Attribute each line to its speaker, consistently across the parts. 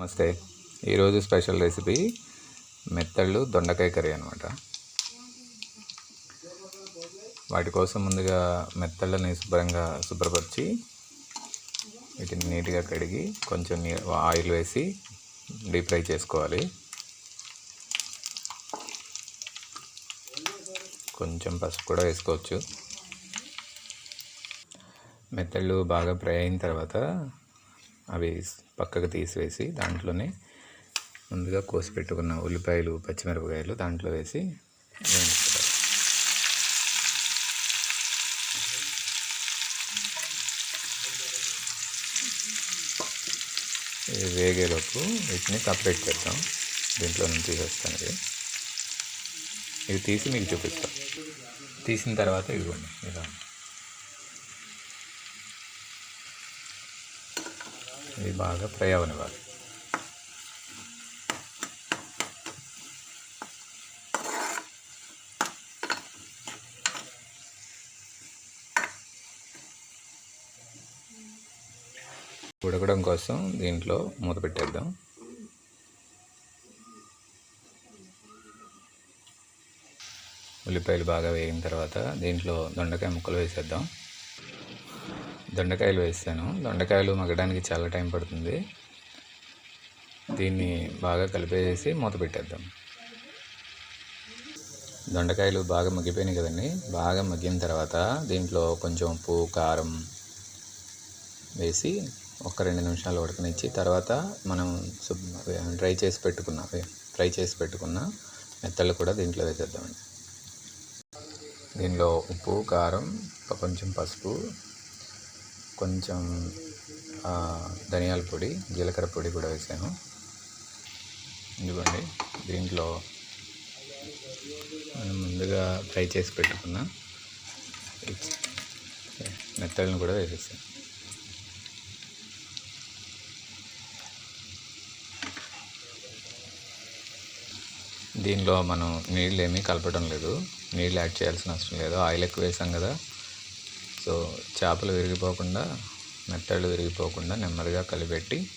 Speaker 1: నమస్తే. ఈరోజు special recipe మెత్తళ్ళు దొండకాయ కర్రీ అనమాట వాటి కోసం ముందుగా మెత్తళ్ళని శుభ్రంగా శుభ్రపరిచి వీటిని నీట్గా కడిగి కొంచెం ఆయిల్ వేసి డీప్ ఫ్రై చేసుకోవాలి. కొంచెం పసుపు కూడా వేసుకోవచ్చు. మెత్తళ్ళు బాగా ఫ్రై అయిన తర్వాత అవి పక్కకు తీసివేసి దాంట్లోనే ముందుగా కోసి పెట్టుకున్న ఉల్లిపాయలు పచ్చిమిరపకాయలు దాంట్లో వేసి వేయించుకోవాలి. వేగేలోపు వీటిని సపరేట్ చేద్దాం. దీంట్లో నుంచి తీసేస్తాను ఇది ఇవి తీసి మీకు చూపిస్తాం. తీసిన తర్వాత ఇవ్వండి ఇలా ఇది బాగా ఫ్రై అవనివ్వాలి ఉడకడం కోసం దీంట్లో మూత పెట్టేద్దాం. ఉల్లిపాయలు బాగా వేగిన తర్వాత దీంట్లో దొండకాయ ముక్కలు వేసేద్దాం. దొండకాయలు వేసాను. దొండకాయలు మగ్గడానికి చాలా టైం పడుతుంది. దీన్ని బాగా కలిపేసి మూత పెట్టేద్దాం. దొండకాయలు బాగా మగ్గిపోయినాయి కదండి. బాగా మగ్గిన తర్వాత దీంట్లో కొంచెం ఉప్పు కారం వేసి ఒక రెండు నిమిషాలు ఉడకనిచ్చి తర్వాత మనం డ్రై చేసి పెట్టుకున్న ఫ్రై చేసి పెట్టుకున్న మెత్తలు కూడా దీంట్లో వేసేద్దామండి. దీనిలో ఉప్పు కారం కొంచెం పసుపు కొంచెం ధనియాల పొడి జీలకర్ర పొడి కూడా వేసాను. ఇదిగోండి దీంట్లో మనం ముందుగా ఫ్రై చేసి పెట్టుకున్న మెత్తలను కూడా వేసేసాను. దీనిలో మనం నీళ్ళు ఏమీ కలపడం లేదు. నీళ్ళు యాడ్ చేయాల్సిన అవసరం లేదు. ఆయిల్ ఎక్కువ వేసాం కదా. సో చేపలు విరిగిపోకుండా మెత్తళ్ళు విరిగిపోకుండా నెమ్మదిగా కలిపెట్టి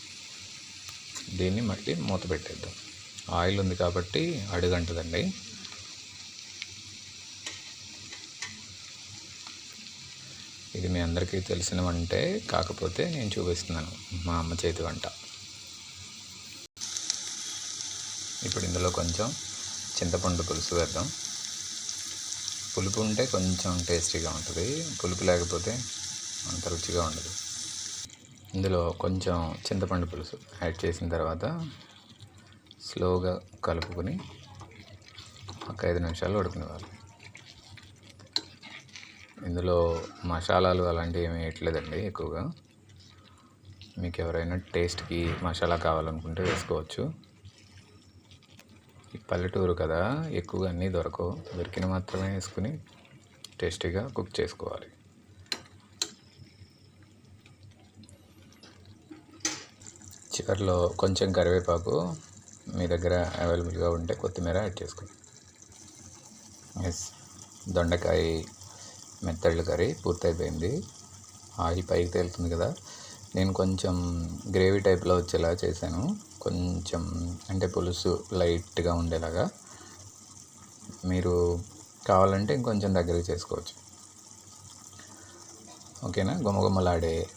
Speaker 1: దీన్ని మళ్ళీ మూత పెట్టేద్దాం. ఆయిల్ ఉంది కాబట్టి అడుగంటదండి. ఇది మీ అందరికీ తెలిసిన వంటే కాకపోతే నేను చూపిస్తున్నాను మా అమ్మ చేతి వంట. ఇప్పుడు ఇందులో కొంచెం చింతపండు పులుసు వేద్దాం. పులుపు ఉంటే కొంచెం టేస్టీగా ఉంటుంది. పులుపు లేకపోతే అంత రుచిగా ఉండదు. ఇందులో కొంచెం చింతపండు పులుసు యాడ్ చేసిన తర్వాత స్లోగా కలుపుకొని ఒక ఐదు నిమిషాలు ఉడకనివ్వాలి. ఇందులో మసాలాలు అలాంటివి ఏమీ వేయట్లేదండి ఎక్కువగా. మీకు ఎవరైనా టేస్ట్కి మసాలా కావాలనుకుంటే వేసుకోవచ్చు. ఈ పల్లెటూరు కదా ఎక్కువగా అన్నీ దొరకవు. దొరికిన మాత్రమే వేసుకుని టేస్టీగా కుక్ చేసుకోవాలి. చివరిలో కొంచెం కరివేపాకు మీ దగ్గర అవైలబుల్గా ఉంటే కొత్తిమీర యాడ్ చేసుకోండి. ఎస్ దొండకాయ మెత్తళ్ళు కర్రీ పూర్తయిపోయింది. ఆయిల్ పైకి తేలుతుంది కదా నేను కొంచెం గ్రేవీ టైప్లో వచ్చేలా చేశాను. కొంచెం అంటే పులుసు లైట్గా ఉండేలాగా. మీరు కావాలంటే ఇంకొంచెం దగ్గరికి చేసుకోవచ్చు. ఓకేనా? గుమగుమలాడే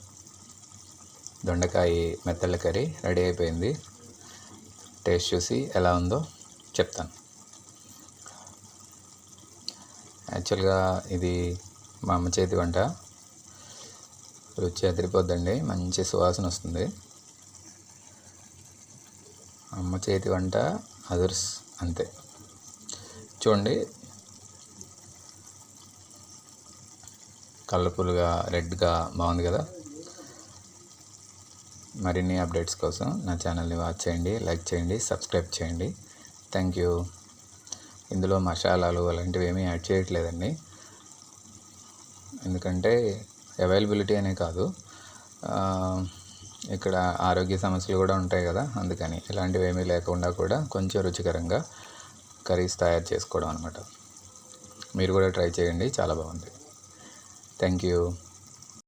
Speaker 1: దొండకాయ మెత్తల కర్రీ రెడీ అయిపోయింది. టేస్ట్ చూసి ఎలా ఉందో చెప్తాను. యాక్చువల్గా ఇది మా అమ్మ చేతి వంట. రుచి అదిరిపోద్దండి. మంచి సువాసన వస్తుంది. అమ్మ చేతి వంట అదర్స్ అంతే. చూడండి. కలర్ఫుల్గా రెడ్గా బాగుంది కదా. మరిన్ని అప్డేట్స్ కోసం నా ఛానల్ని వాచ్ చేయండి లైక్ చేయండి సబ్స్క్రైబ్ చేయండి. Thank you. ఇందులో మసాలాలు అలాంటివి ఏమీ యాడ్ చేయట్లేదండి. ఎందుకంటే అవైలబిలిటీ అనే కాదు. ఇక్కడ ఆరోగ్య సమస్యలు కూడా ఉంటాయి కదా అందుకని ఇలాంటివి ఏమీ లేకుండా కూడా కొంచెం రుచికరంగా కర్రీస్ తయారు చేసుకోవడం అనమాట మీరు కూడా ట్రై చేయండి చాలా బాగుంది. Thank you